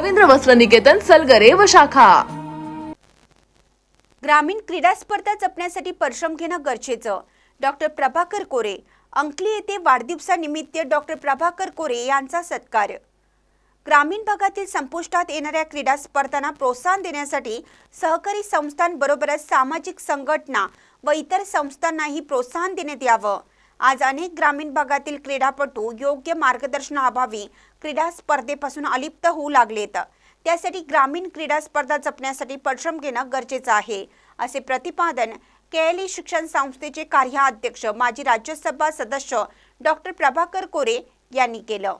रवींद्र वस्त्र निकेतन सलगरे व शाखा. ग्रामीण क्रीडा स्पर्धा जपण्यासाठी परिश्रम घेणं गरजेचं. डॉक्टर प्रभाकर कोरे अंकली येथे वाढदिवसानिमित्त डॉक्टर प्रभाकर कोरे यांचा सत्कार. ग्रामीण भागातील संपुष्टात येणाऱ्या क्रीडा स्पर्धांना प्रोत्साहन देण्यासाठी सहकारी संस्थांबरोबरच सामाजिक संघटना व इतर संस्थांनाही प्रोत्साहन देण्यात यावं. आज अनेक ग्रामीण भागातील क्रीडापटू योग्य मार्गदर्शनाअभावी क्रीडा स्पर्धेपासून अलिप्त होऊ लागलेत. त्यासाठी ग्रामीण क्रीडा स्पर्धा जपण्यासाठी परिश्रम घेणं गरजेचं आहे असे प्रतिपादन केएलई शिक्षण संस्थेचे कार्याध्यक्ष माजी राज्यसभा सदस्य डॉक्टर प्रभाकर कोरे यांनी केलं.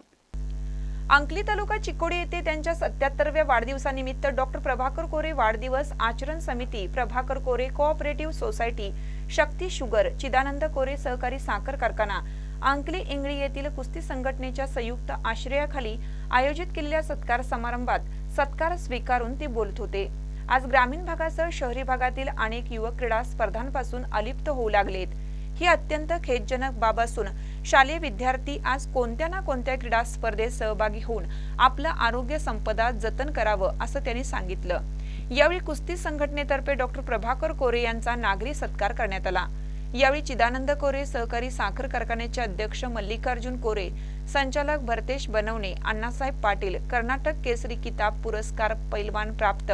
अंकली तालुका चिकोडी येथे त्यांच्या सत्याहत्तरव्या वाढदिवसानिमित्त डॉक्टर प्रभाकर कोरे वाढदिवस आचरण समिती Prabhakar Kore cooperative society Shakti sugar Chidanand Kore सहकारी साखर कारखाना अंकली इंगळी येथील कुस्ती संघटनेच्या संयुक्त आश्रयाखाली आयोजित केलेल्या सत्कार समारंभात सत्कार स्वीकारून ते बोलत होते. आज ग्रामीण भागासह शहरी भागातील अनेक युवक क्रीडा स्पर्धांपासून अलिप्त होऊ लागलेत. ही अत्यंत खेदजनक बाब असून शालेय विद्यार्थी आज कोणत्या ना कोणत्या क्रीडा स्पर्धेत सहभागी होऊन आपलं आरोग्य संपदा जतन करावं असं त्यांनी सांगितलं. यावेळी कुस्ती संघटनेतर्फे डॉक्टर प्रभाकर कोरे यांचा नागरी सत्कार करण्यात आला. यावेळी चिदानंद कोरे सहकारी साखर कारखान्याचे अध्यक्ष मल्लिकार्जुन कोरे संचालक भरतेश बनवणे अण्णासाहेब पाटील कर्नाटक केसरी किताब पुरस्कार पैलवान प्राप्त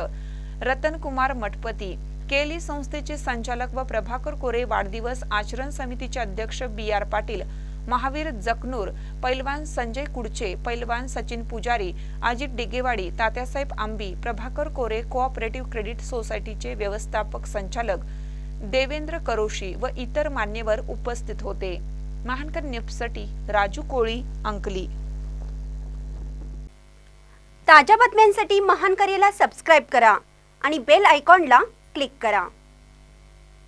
रतनकुमार मठपती केली संस्थेचे संचालक व प्रभाकर कोरे वाढदिवस आचरण समितीचे अध्यक्ष बी आर पाटील महावीर जकनूर पैलवान संजय कुडचे पैलवान सचिन पुजारी अजित डिगेवाडी तात्यासाहेब आंबी प्रभाकर कोरे कोऑपरेटिव्ह क्रेडिट सोसायटीचे व्यवस्थापक संचालक देवेंद्र करोशी व इतर मान्यवर उपस्थित होते. महानकर न्यूजसाठी राजू कोळी अंकली. ताज्या बातम्यांसाठी महानकरेला सबस्क्राईब करा आणि बेल आयकॉनला क्लिक करा.